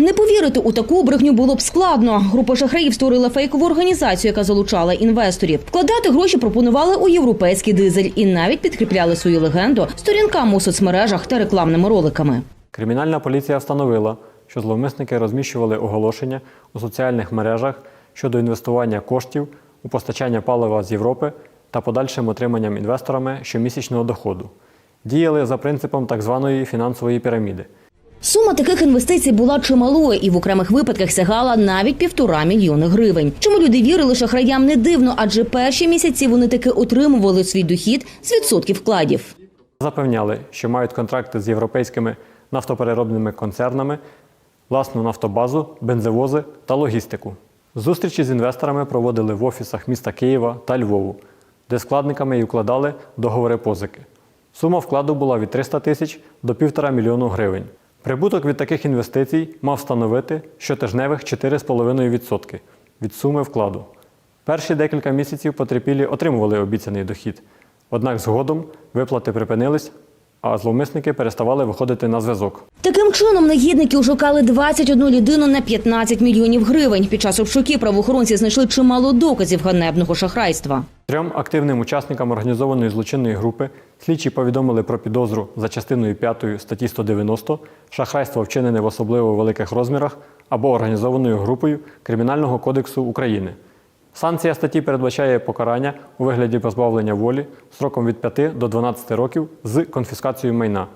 Не повірити у таку брехню було б складно. Група шахраїв створила фейкову організацію, яка залучала інвесторів. Вкладати гроші пропонували у європейський дизель і навіть підкріпляли свою легенду сторінками у соцмережах та рекламними роликами. Кримінальна поліція встановила, що зловмисники розміщували оголошення у соціальних мережах щодо інвестування коштів у постачання палива з Європи та подальшим отриманням інвесторами щомісячного доходу. Діяли за принципом так званої фінансової піраміди. Сума таких інвестицій була чималою і в окремих випадках сягала навіть півтора мільйони гривень. Чому люди вірили шахраям не дивно, адже перші місяці вони таки отримували свій дохід з відсотків вкладів. Запевняли, що мають контракти з європейськими нафтопереробними концернами, власну нафтобазу, бензовози та логістику. Зустрічі з інвесторами проводили в офісах міста Києва та Львову, де складниками і укладали договори позики. Сума вкладу була від 300 тисяч до 1,5 мільйону гривень. Прибуток від таких інвестицій мав становити щотижневих 4,5% від суми вкладу. Перші декілька місяців потерпілі отримували обіцяний дохід. Однак згодом виплати припинились, а зловмисники переставали виходити на зв'язок. Таким чином, негідники ошукали 21 людину на 15 мільйонів гривень. Під час обшуків правоохоронці знайшли чимало доказів ганебного шахрайства. Трьом активним учасникам організованої злочинної групи слідчі повідомили про підозру за частиною 5 статті 190 шахрайство вчинене в особливо великих розмірах або організованою групою Кримінального кодексу України. Санкція статті передбачає покарання у вигляді позбавлення волі сроком від 5 до 12 років з конфіскацією майна.